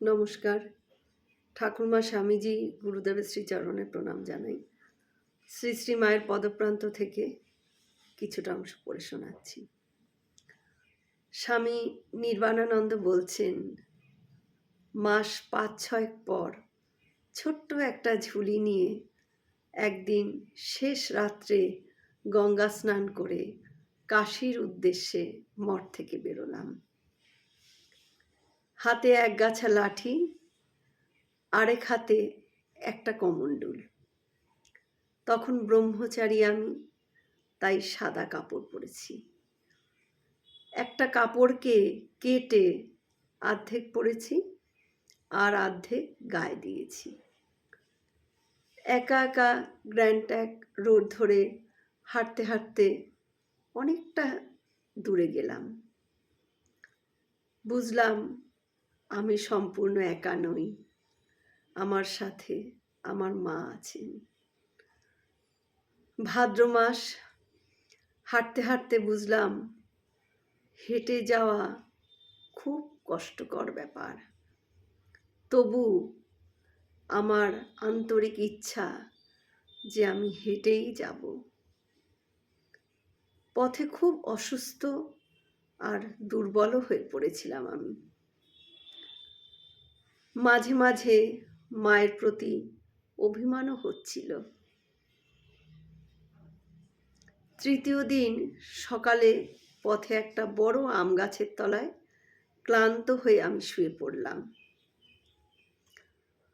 নমস্কার। ঠাকুরমা স্বামীজি গুরুদেবের শ্রীচরণে প্রণাম জানাই। শ্রী শ্রী মায়ের পদপ্রান্ত থেকে কিছুটা অংশ পড়ে শোনাচ্ছি। স্বামী নির্বাণানন্দ বলছেন, মাস পাঁচ ছয়েক পর ছোট্ট একটা ঝুলি নিয়ে একদিন শেষ রাত্রে গঙ্গা স্নান করে কাশীর উদ্দেশ্যে মঠ থেকে বেরোলাম। হাতে এক গাছা লাঠি, আরেক হাতে একটা কমণ্ডুল তখন ব্রহ্মচারী আমি তাই সাদা কাপড় পরেছি। একটা কাপড়কে কেটে অর্ধেক পরেছি আর অর্ধেক গায়ে দিয়েছি। একা একা গ্র্যান্ডট্যাক রোড ধরে হাঁটতে হাঁটতে অনেকটা দূরে গেলাম। বুঝলাম আমি সম্পূর্ণ একা নই। আমার সাথে আমার মা আছেন। ভাদ্র মাস, হাঁটতে হাঁটতে বুঝলাম, হেঁটে যাওয়া খুব কষ্টকর ব্যাপার। তবু আমার আন্তরিক ইচ্ছা যে আমি হেঁটেই যাব। পথে খুব অসুস্থ আর দুর্বলও হয়ে পড়েছিলাম আমি। মাঝে মাঝে মায়ের প্রতি অভিমানও হচ্ছিল। তৃতীয় দিন সকালে পথে একটা বড় আম গাছের তলায় ক্লান্ত হয়ে আমি শুয়ে পড়লাম।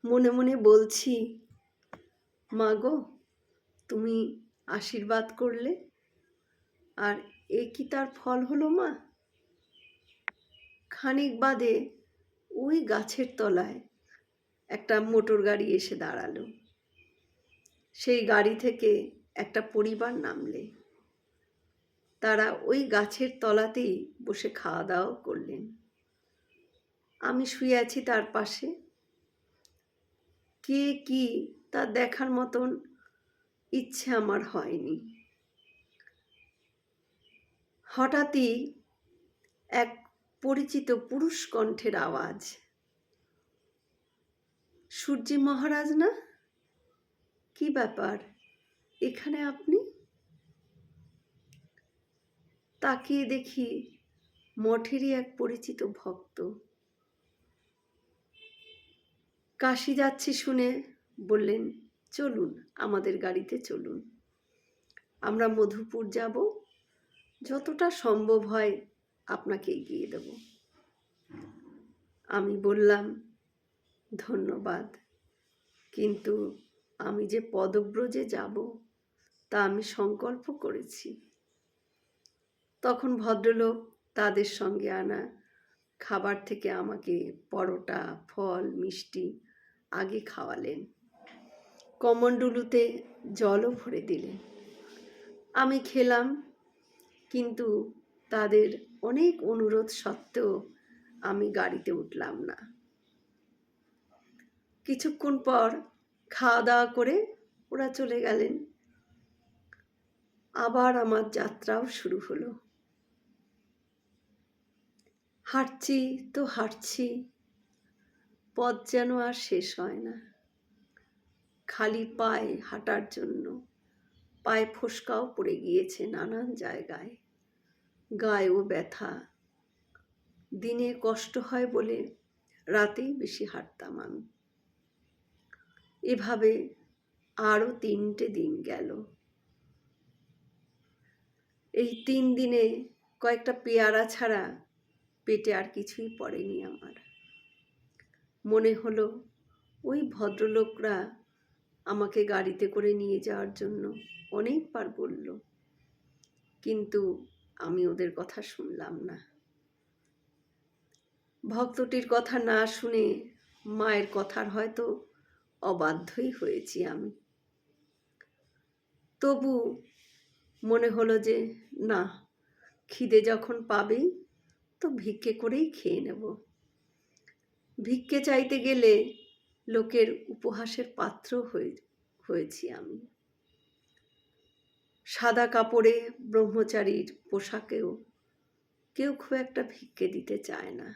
মনে মনে বলছি, মা গো, তুমি আশীর্বাদ করলে? আর এ কি তার ফল হলো মা? খানিক বাদে ওই গাছের তলায় একটা মোটর গাড়ি এসে দাঁড়াল। সেই গাড়ি থেকে একটা পরিবার নামলে। তারা ওই গাছের তলাতেই বসে খাওয়া দাওয়া করলেন। আমি শুয়ে আছি তার পাশে। কে কি তা দেখার মতন ইচ্ছে আমার হয়নি। হঠাৎই এক পরিচিত পুরুষ কণ্ঠের আওয়াজ। সূর্যি মহারাজ না? কি ব্যাপার? এখানে আপনি? তাকিয়ে দেখি মঠেরই এক পরিচিত ভক্ত। কাশি যাচ্ছি শুনে বললেন, চলুন, আমাদের গাড়িতে চলুন। আমরা মধুপুর যাব। যতটা সম্ভব হয় আপনাকে এগিয়ে দেব। আমি বললাম, ধন্যবাদ। কিন্তু আমি যে পদব্রজে যাব, তা আমি সংকল্প করেছি। তখন ভদ্রলোক তাদের সঙ্গে আনা খাবার থেকে আমাকে পরোটা, ফল, মিষ্টি আগে খাওয়ালেন। কমণ্ডলুতে জলও ভরে দিলেন। আমি খেলাম, কিন্তু তাদের অনেক অনুরোধ সত্ত্বেও আমি গাড়িতে উঠলাম না। কিছুক্ষণ পর খাওয়া দাওয়া করে ওরা চলে গেলেন। আবার আমার যাত্রাও শুরু হলো। হাঁটছি তো হাঁটছি, পথ যেন আর শেষ হয় না। খালি পায়ে হাঁটার জন্য পায়ে ফোসকাও পড়ে গিয়েছে নানান জায়গায়। গায়েও ব্যথা। দিনে কষ্ট হয় বলে রাতেই বেশি হাঁটতাম আমি। এভাবে আরও তিনটে দিন গেল। এই তিন দিনে কয়েকটা পেয়ারা ছাড়া পেটে আর কিছুই পড়েনি আমার। মনে হলো ওই ভদ্রলোকরা আমাকে গাড়িতে করে নিয়ে যাওয়ার জন্য অনেকবার বলল। কিন্তু আমি ওদের কথা শুনলাম না। ভক্তটির কথা না শুনে মায়ের কথার হয়তো অবাধ্যই হয়েছি আমি। তবু মনে হলো যে, না, খিদে যখন পাবেই, তো ভিক্ষে করেই খেয়ে নেব। ভিক্ষে চাইতে গেলে লোকের উপহাসের পাত্র হয়ে, হয়েছি আমি। সাদা কাপড়ে ব্রহ্মচারীর পোশাকেও কেউ খুব একটা ভিক্ষে দিতে চায় না।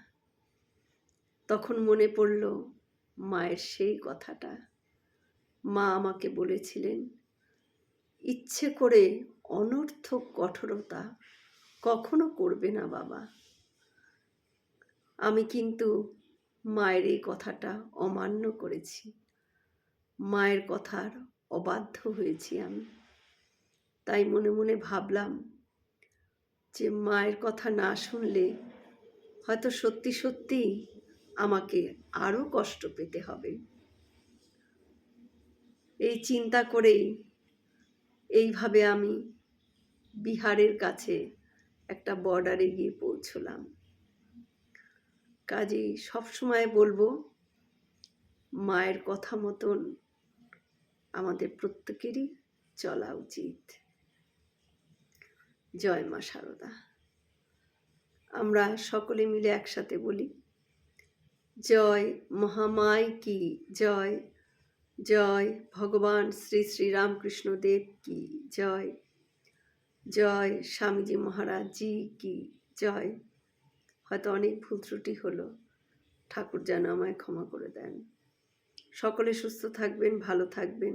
তখন মনে পড়ল, মায়ের সেই কথাটা। মা আমাকে বলেছিলেন, ইচ্ছে করে অনর্থক কঠোরতা কখনো করবে না বাবা। আমি কিন্তু মায়ের এই কথাটা অমান্য করেছি। মায়ের কথার অবাধ্য হয়েছি আমি। তাই মনে মনে ভাবলাম যে মায়ের কথা না শুনলে হয়তো সত্যি সত্যি আমাকে আরও কষ্ট পেতে হবে। এই চিন্তা করেই এইভাবে আমি বিহারের কাছে একটা বর্ডারে গিয়ে পৌঁছলাম। কাজেই সবসময় বলব, মায়ের কথা মতন আমাদের প্রত্যেকেরই চলা উচিত। জয় মা সারদা। আমরা সকলে মিলে একসাথে বলি, জয় মহামায় কি, জয় জয় ভগবান শ্রী শ্রী রামকৃষ্ণ দেব কি, জয় জয় স্বামীজি মহারাজ জি কি, জয়। হয়তো অনেক ভুল ত্রুটি হলো, ঠাকুর যেন আমায় ক্ষমা করে দেন। সকলে সুস্থ থাকবেন, ভালো থাকবেন।